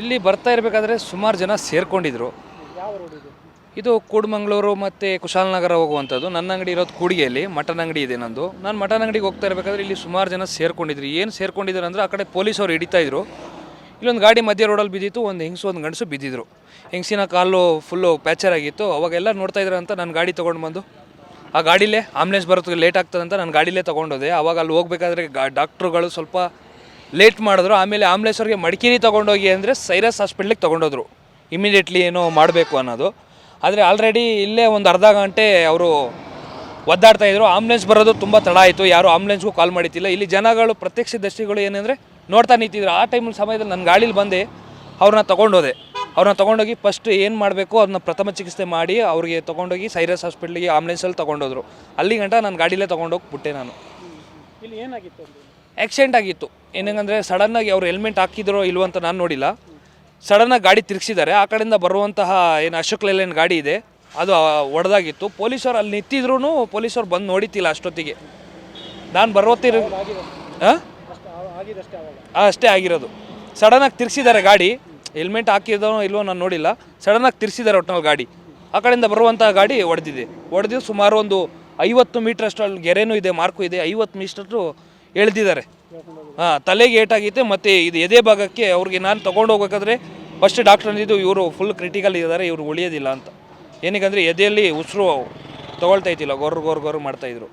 ಇಲ್ಲಿ ಬರ್ತಾ ಇರಬೇಕಾದ್ರೆ ಸುಮಾರು ಜನ ಸೇರ್ಕೊಂಡಿದ್ರು. ಇದು ಕೂಡಮಂಗ್ಳೂರು ಮತ್ತು ಕುಶಾಲನಗರ ಹೋಗುವಂಥದ್ದು. ನನ್ನ ಅಂಗಡಿ ಇರೋದು ಕೂಡಿಗೆಯಲ್ಲಿ ಮಟನ್ ಅಂಗಡಿ ಇದೆ ನಂದು. ನಾನು ಮಟನ್ ಅಂಗಡಿಗೆ ಹೋಗ್ತಾ ಇರಬೇಕಾದ್ರೆ ಇಲ್ಲಿ ಸುಮಾರು ಜನ ಸೇರ್ಕೊಂಡಿದ್ರು. ಏನು ಸೇರ್ಕೊಂಡಿದ್ರು ಅಂದರೆ ಆ ಕಡೆ ಪೊಲೀಸವ್ರು ಹಿಡಿತಾ ಇದ್ರು. ಇಲ್ಲೊಂದು ಗಾಡಿ ಮಧ್ಯ ರೋಡಲ್ಲಿ ಬಿದ್ದಿತ್ತು, ಒಂದು ಹೆಂಗಸು, ಒಂದು ಗಂಡಸು ಬಿದ್ದಿದ್ರು. ಹೆಂಗಸಿನ ಕಾಲು ಫುಲ್ಲು ಪ್ಯಾಚರ್ ಆಗಿತ್ತು. ಅವಾಗೆಲ್ಲ ನೋಡ್ತಾ ಇದ್ರು ಅಂತ ನಾನು ಗಾಡಿ ತೊಗೊಂಡು ಬಂದು. ಆ ಗಾಡಿಲೇ ಆಂಬುಲೆನ್ಸ್ ಬರೋದಕ್ಕೆ ಲೇಟ್ ಆಗ್ತದೆ ಅಂತ ನಾನು ಗಾಡಿಲೇ ತೊಗೊಂಡೋದೆ. ಅವಾಗ ಅಲ್ಲಿ ಹೋಗ್ಬೇಕಾದ್ರೆ ಗಾ ಡಾಕ್ಟ್ರುಗಳು ಸ್ವಲ್ಪ ಲೇಟ್ ಮಾಡಿದ್ರು. ಆಮೇಲೆ ಆಂಬುಲೆನ್ಸ್ ಅವ್ರಿಗೆ ಮಡಿಕೇರಿ ತೊಗೊಂಡೋಗಿ ಅಂದರೆ ಸೈರಸ್ ಹಾಸ್ಪಿಟ್ಲಿಗೆ ತೊಗೊಂಡೋದ್ರು. ಇಮಿಡಿಯೇಟ್ಲಿ ಏನೋ ಮಾಡಬೇಕು ಅನ್ನೋದು. ಆದರೆ ಆಲ್ರೆಡಿ ಇಲ್ಲೇ ಒಂದು ಅರ್ಧ ಗಂಟೆ ಅವರು ಒದ್ದಾಡ್ತಾ ಇದ್ರು. ಆಂಬುಲೆನ್ಸ್ ಬರೋದು ತುಂಬ ತಡ ಆಯಿತು. ಯಾರು ಆಂಬುಲೆನ್ಸ್ಗೂ ಕಾಲ್ ಮಾಡಿತ್ತಿಲ್ಲ ಇಲ್ಲಿ ಜನಗಳು, ಪ್ರತ್ಯಕ್ಷ ದರ್ಶಿಗಳು ಏನಂದರೆ ನೋಡ್ತಾ ನಿಂತಿದ್ರು. ಆ ಟೈಮ್ ಸಮಯದಲ್ಲಿ ನನ್ನ ಗಾಡೀಲಿ ಬಂದೆ. ಅವ್ರನ್ನ ತೊಗೊಂಡೋದೆ. ಅವ್ರನ್ನ ತೊಗೊಂಡೋಗಿ ಫಸ್ಟ್ ಏನು ಮಾಡಬೇಕು ಅದನ್ನ ಪ್ರಥಮ ಚಿಕಿತ್ಸೆ ಮಾಡಿ ಅವ್ರಿಗೆ ತೊಗೊಂಡೋಗಿ ಸೈರಸ್ ಹಾಸ್ಪಿಟ್ಲಿಗೆ ಆಂಬುಲೆನ್ಸಲ್ಲಿ ತೊಗೊಂಡೋದ್ರು. ಅಲ್ಲಿ ಗಂಟ ನಾನು ಗಾಡಿಲೇ ತೊಗೊಂಡೋಗಿ ಬಿಟ್ಟೆ ನಾನು. ಇಲ್ಲಿ ಏನಾಗಿತ್ತು ಅಲ್ಲಿ ಆಕ್ಸಿಡೆಂಟ್ ಆಗಿತ್ತು. ಏನಂಗಂದರೆ ಸಡನ್ನಾಗಿ ಅವ್ರು ಹೆಲ್ಮೆಟ್ ಹಾಕಿದ್ರೋ ಇಲ್ವೋ ಅಂತ ನಾನು ನೋಡಿಲ್ಲ. ಸಡನ್ನಾಗಿ ಗಾಡಿ ತಿರುಗಿಸಿದ್ದಾರೆ. ಆ ಕಡೆಯಿಂದ ಬರುವಂತಹ ಏನು ಅಶೋಕ್ ಲೇಲ್ಯಾಂಡ್ ಗಾಡಿ ಇದೆ. ಅದು ಒಡೆದಾಗಿತ್ತು. ಪೊಲೀಸರು ಅಲ್ಲಿ ನಿಂತಿದ್ರು ಪೊಲೀಸರು ಬಂದು ನೋಡಿತಿಲ್ಲ ಅಷ್ಟೊತ್ತಿಗೆ. ನಾನು ಬರೋತ್ತಿರ ಹಾಂ ಅಷ್ಟು ಆಗಿರೋದು. ಸಡನ್ನಾಗಿ ತಿರ್ಸಿದ್ದಾರೆ ಗಾಡಿ. ಹೆಲ್ಮೆಟ್ ಹಾಕಿದೋ ಇಲ್ವೋ ನಾನು ನೋಡಿಲ್ಲ. ಸಡನ್ನಾಗಿ ತಿರ್ಸಿದ್ದಾರೆ ಒಟ್ಟಿನಲ್ಲಿ ಗಾಡಿ. ಆ ಕಡೆಯಿಂದ ಬರುವಂತಹ ಗಾಡಿ ಹೊಡೆದಿದೆ ಹೊಡೆದು ಸುಮಾರು ಒಂದು ಐವತ್ತು ಮೀಟ್ರ್ ಅಷ್ಟು ಅಲ್ಲಿ ಗೆರೆನೂ ಇದೆ, ಮಾರ್ಕು ಇದೆ. ಐವತ್ತು ಮೀಟ್ರಷ್ಟು ಎಳೆದಿದ್ದಾರೆ. ಹಾಂ, ತಲೆಗೆ ಏಟಾಗೈತೆ ಮತ್ತು ಇದು ಎದೆ ಭಾಗಕ್ಕೆ ಅವ್ರಿಗೆ ನಾನು ತೊಗೊಂಡು ಹೋಗ್ಬೇಕಾದ್ರೆ ಫಸ್ಟ್ ಡಾಕ್ಟರ್ ಅಂದಿದ್ದು ಇವರು ಫುಲ್ ಕ್ರಿಟಿಕಲ್ ಇದ್ದಾರೆ, ಇವರು ಉಳಿಯೋದಿಲ್ಲ ಅಂತ. ಏನಕ್ಕಂದರೆ ಎದೆಯಲ್ಲಿ ಉಸಿರು ತೊಗೊಳ್ತಾ ಇದ್ದಿಲ್ಲ ಗೊರ್ ಗೊರ್ ಗೊರ್ ಮಾಡ್ತಾಯಿದ್ರು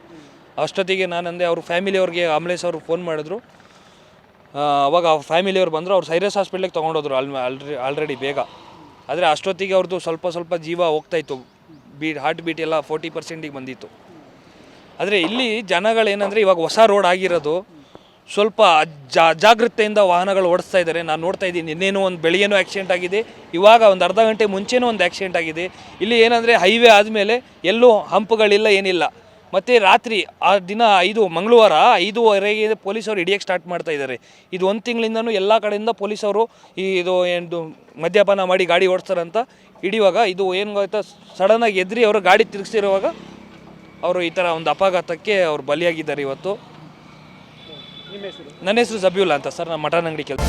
ಅಷ್ಟೊತ್ತಿಗೆ ನಾನಂದೆ ಅವ್ರ ಫ್ಯಾಮಿಲಿಯವ್ರಿಗೆ ಆಂಬುಲೆನ್ಸ್ ಅವ್ರಿಗೆ ಫೋನ್ ಮಾಡಿದ್ರು. ಅವಾಗ ಅವ್ರ ಫ್ಯಾಮಿಲಿಯವ್ರು ಬಂದರು, ಅವ್ರು ಸೈರಸ್ ಹಾಸ್ಪಿಟ್ಲಿಗೆ ತೊಗೊಂಡೋದ್ರು ಅಲ್ ಆಲ್ರೆಡಿ ಆಲ್ರೆಡಿ ಬೇಗ. ಆದರೆ ಅಷ್ಟೊತ್ತಿಗೆ ಅವ್ರದ್ದು ಸ್ವಲ್ಪ ಸ್ವಲ್ಪ ಜೀವ ಹೋಗ್ತಾಯಿತ್ತು ಬೀಟ್ ಹಾರ್ಟ್ ಬೀಟ್ ಎಲ್ಲ ಫೋರ್ಟಿ ಪರ್ಸೆಂಟಿಗೆ ಬಂದಿತ್ತು. ಆದರೆ ಇಲ್ಲಿ ಜನಗಳೇನೆಂದರೆ ಇವಾಗ ಹೊಸ ರೋಡ್ ಆಗಿರೋದು. ಸ್ವಲ್ಪ ಜಾ ಜಾಗೃತೆಯಿಂದ ವಾಹನಗಳು ಓಡಿಸ್ತಾ ಇದ್ದಾರೆ. ನಾನು ನೋಡ್ತಾ ಇದ್ದೀನಿ. ನಿನ್ನೇನೋ ಒಂದು ಬೆಳಿಗ್ಗೆನೂ ಆ್ಯಕ್ಸಿಡೆಂಟ್ ಆಗಿದೆ. ಇವಾಗ ಒಂದು ಅರ್ಧ ಗಂಟೆ ಮುಂಚೆನೂ ಒಂದು ಆ್ಯಕ್ಸಿಡೆಂಟ್ ಆಗಿದೆ. ಇಲ್ಲಿ ಏನಂದರೆ ಹೈವೇ ಆದಮೇಲೆ ಎಲ್ಲೂ ಹಂಪ್ಗಳಿಲ್ಲ, ಏನಿಲ್ಲ. ಮತ್ತು ರಾತ್ರಿ ಆ ದಿನ ಐದು, ಮಂಗಳವಾರ ಐದೂವರೆಗೆ ಪೊಲೀಸರು ಹಿಡಿಯೋಕ್ಕೆ ಸ್ಟಾರ್ಟ್ ಮಾಡ್ತಾ ಇದ್ದಾರೆ. ಇದು ಒಂದು ತಿಂಗಳಿಂದನೂ ಎಲ್ಲ ಕಡೆಯಿಂದ ಪೊಲೀಸವರು ಈ ಇದು ಏನು ಮದ್ಯಪಾನ ಮಾಡಿ ಗಾಡಿ ಓಡಿಸ್ತಾರಂತ ಹಿಡಿಯುವಾಗ ಇದು ಏನು ಗೊತ್ತಾ ಸಡನ್ನಾಗಿ ಎದ್ರಿ ಅವರು ಗಾಡಿ ತಿರುಗಿಸಿರುವಾಗ ಅವರು ಈ ಥರ ಒಂದು ಅಪಘಾತಕ್ಕೆ ಅವರು ಬಲಿಯಾಗಿದ್ದಾರೆ ಇವತ್ತು. ನನ್ನ ಹೆಸರು ಜಬ್ಯುಲ್ಲಾ ಅಂತ ಸರ್ ನಮ್ಮ ಮಟನ್ ಅಂಗಡಿ ಕೆಲಸ.